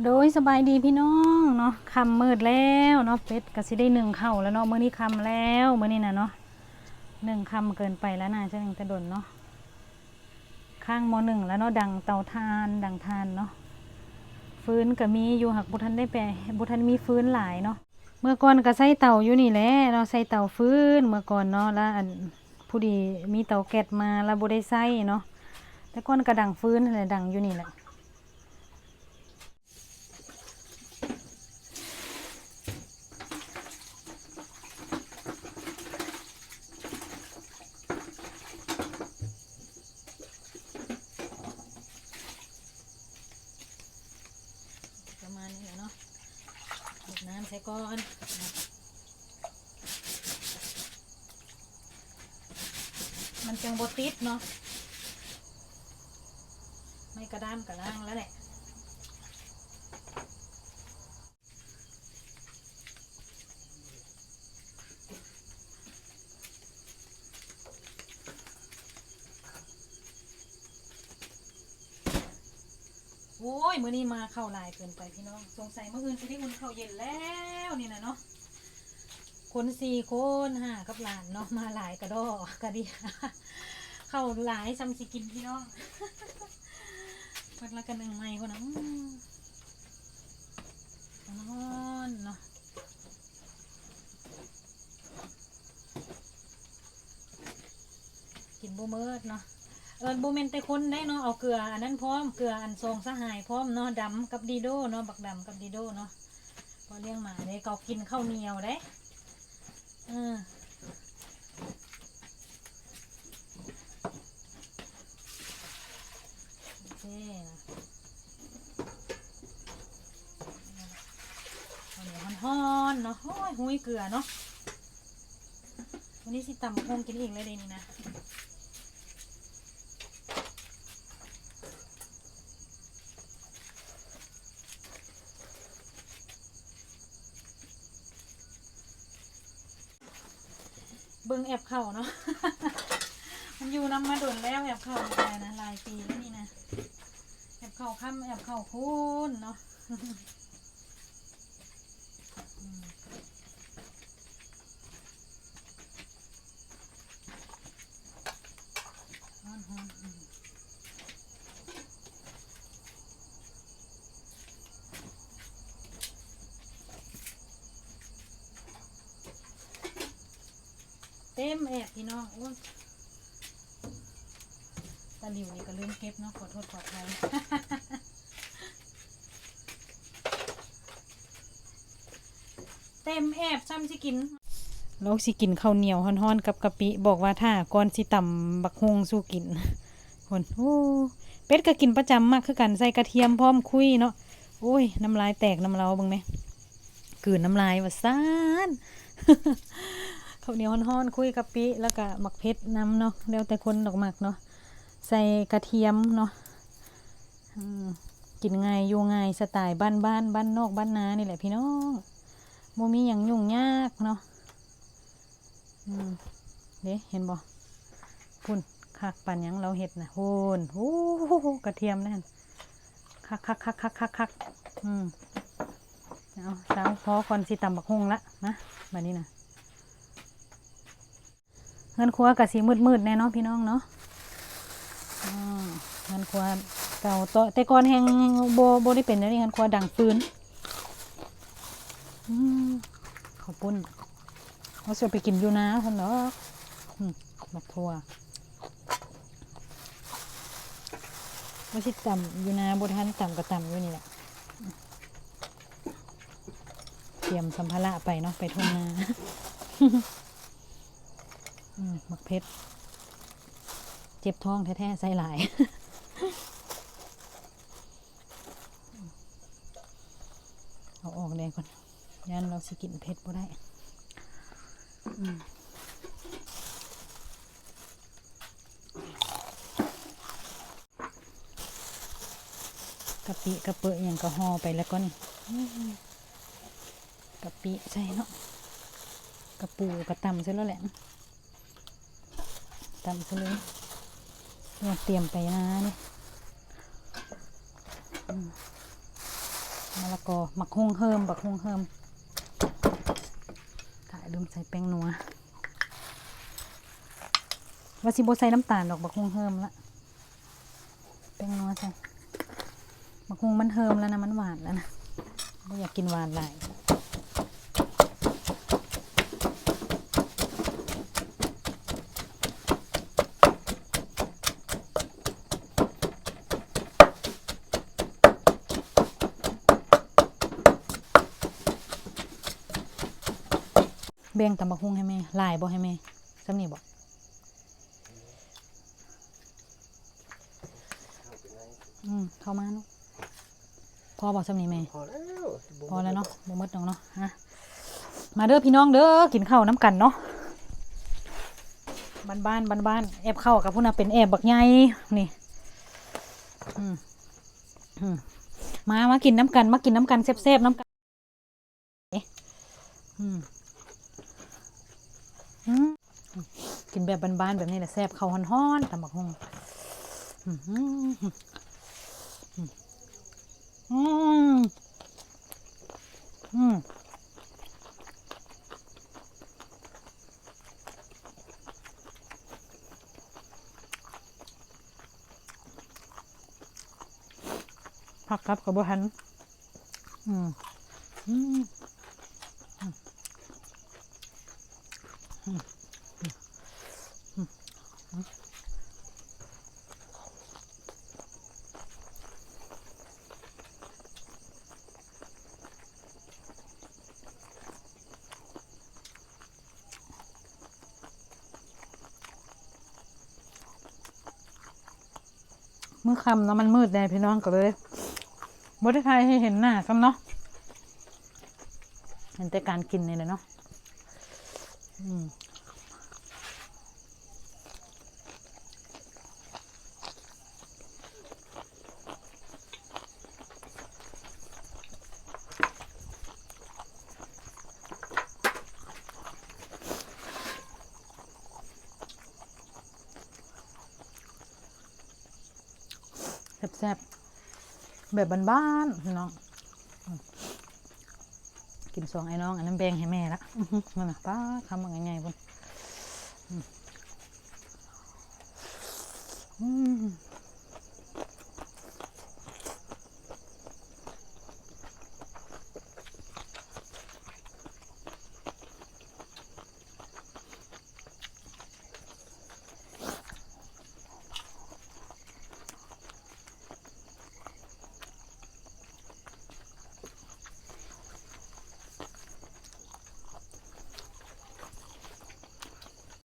โดยสบายดีพี่น้องเนาะคำมืดแล้วเนาะเป็ดก็สิได้หนึ่งเข่าแล้วเนาะเมื้อนี้คำแล้วเมื้อนี้นะเนาะหนึ่งคำเกินไปแล้วนะจะหนึ่งแต่ดนเนาะข้างมหนึ่งแล้วเนาะดังเตาทานดังทานเนาะฟื้นก็มีอยู่หักบุทันได้แปรบุทันมีฟื้นหลายเนาะเมื่อก่อนก็ใส่เตาอยู่นี่แหละเนาะใส่เตาฟื้นเมื่อก่อนเนาะแล้วอันผู้ดีมีเตาแก๊สมาแล้วบ่ได้ใส่เนาะแต่ก่อนก็ดังฟื้นนั่นแหละดังอยู่นี่แหละ ประมาณนี้แหละเนาะหดน้ำใส่ก้อนมันจังบติดเนาะไม่กระด้ามกระล่างแล้วแหละ ยมื้อนี้มาเข้าลายเกินไปพี่น้อง สงสัยเมื่อคืนจะได้อุ่นข้าเย็นแล้วนี่นะเนาะ คนสี่คนห้ากับหลานเนาะมาหลายกระดอกระเดียเข้าหลายซ้ำสิกินพี่น้องพักละกันหนึ่งไม้คนนะอืมนอนเนาะกินบ่เมิดเนาะ เออโบเมนแต่คนได้เนาะเอาเกลืออันนั้นพร้อมเกลืออันทรงสหายพร้อมเนาะดำกับดีโดเนาะบักดำกับดีโดเนาะพอเลี้ยงหมาเลยเขากินข้าวเหนียวได้เออโอเคข้าวเหนียวฮ้อนๆเนาะโอ้ยหุยเกลือเนาะวันนี้สิตำคงกินอีกเลยเดยวนี่นะ บิ่งแอบเข่าเนาะ มันอยู่น้ำมาโดนแล้วแอบเข่าไปนะหลายปีแล้วนี่นะ แอบเข่าค่ำแอบเข่าคูนเนาะ อืมฮ้อนฮ้อนอืมเต็มแอบพี่น้องโอ้ยตะหลิวนี่ก็ลืมเก็บเนาะขอโทษขออภัยเต็มแอบซ้ำสิกินโลกสิกินข้าวเหนียวฮ้อนๆกับกะปิบอกว่าถ้าก่อนสิตำบักฮวงสู้กินคนโอ้เป็ดก็กินประจำมากคือกันใส่กระเทียมพร้อมคุยเนาะโอ้ยน้ำลายแตกน้ำเราบ้างไหมกืนน้ำลายว่าซ่าน ข้าวเหนียวฮ้อนๆคุยกะปิแล้วก็หมักเพชรน้ำเนาะแล้วแต่คนดอกหมักเนาะใส่กระเทียมเนาะกินง่ายอยู่ง่ายสไตล์บ้านบ้านบ้านนอกบ้านนานี่แหละพี่น้องโมมีอย่างยุ่งยากเนาะอืมเด้เห็นบ่พุ่นคักปันยังเราเห็ดนะโหนโอ้โหกระเทียมนั่นคักคักคักคักคักคักอืมเอาสาวพอก่อนสิตำบักฮงละนะบัดนี้นะ เงินครัวกับสีมืดๆแน่นาะพี่น้องเนาะเงินครัวเก่าต่อแต่ก่อนแหงโบโบได้เป็นแล้วนี่เงินครัวดังฟืนอขอบปุ่นเขาจะไปกินอยู่นะคนเนาะมบักทัวไม่ใช่ต่ำอยู่นะบทันต่ำกับต่ำอยู่นี่แหละเตรียมสัมภาระไปเนาะไปทุ่งนา หมักเพชร เจ็บท้องแท้ๆใส่หลายเอาออกเลยก่อนยันเราสิกินเพชรบ่ได้กะปิกะเปอะอย่างกะหอไปแล้วก็นี่กะปิใส่เนาะกะปูกะตำใช่แล้วแหละ ตำซะเลยเนี่ยเตรียมไปนะนี่อืมมะละกอหมักฮงเฮิมบักฮงเฮิมถ่ายลืมใส่แป้งนัวว่าสิบใส่น้ำตาลดอกบักฮงเฮิมละแป้งนัวใส่บักฮงมันเฮิมแล้วนะมันหวานแล้วนะไม่อยากกินหวานหลาย บ่งตำบักฮุงให้แม่หลายบ่ให้แม่สำนี่บอกอืมเข้ามาเนาะพอบอกสำนี่แม่พอแล้วพอแล้วเนาะบ่หมดดอกเนาะฮะมาเด้อพี่น้องเด้อกินข้าวน้ำกันเนาะบ้านบ้านบ้านบ้านๆแอบเข้ากับผู้น่ะเป็นแอบบักใหญ่นี่อืมอืมมามากินน้ำกันมากินน้ำกันแซ่บๆน้ำกันเอ๊ะอืมอืม กินแบบบานๆแบบนี้แหละแซ่บข้าวฮ้อนๆตำบักฮงอืมอืมอืมอืมอืมผักกับกับบัหันอืมอืมอืม อืมอืมอืมมือคำเนาะมันมืดแน่พี่น้องก็เลยบ่ได้ทายให้เห็นหน้าซ้ำเนาะเห็นแต่การกินนี่เลยเนาะ แซ่บๆแบบบ้านๆพี่น้อง กินสองไอ้น้องอันนั้นแบ่งให้แม่ละมันนะป้าคำว่าไงๆบนอืม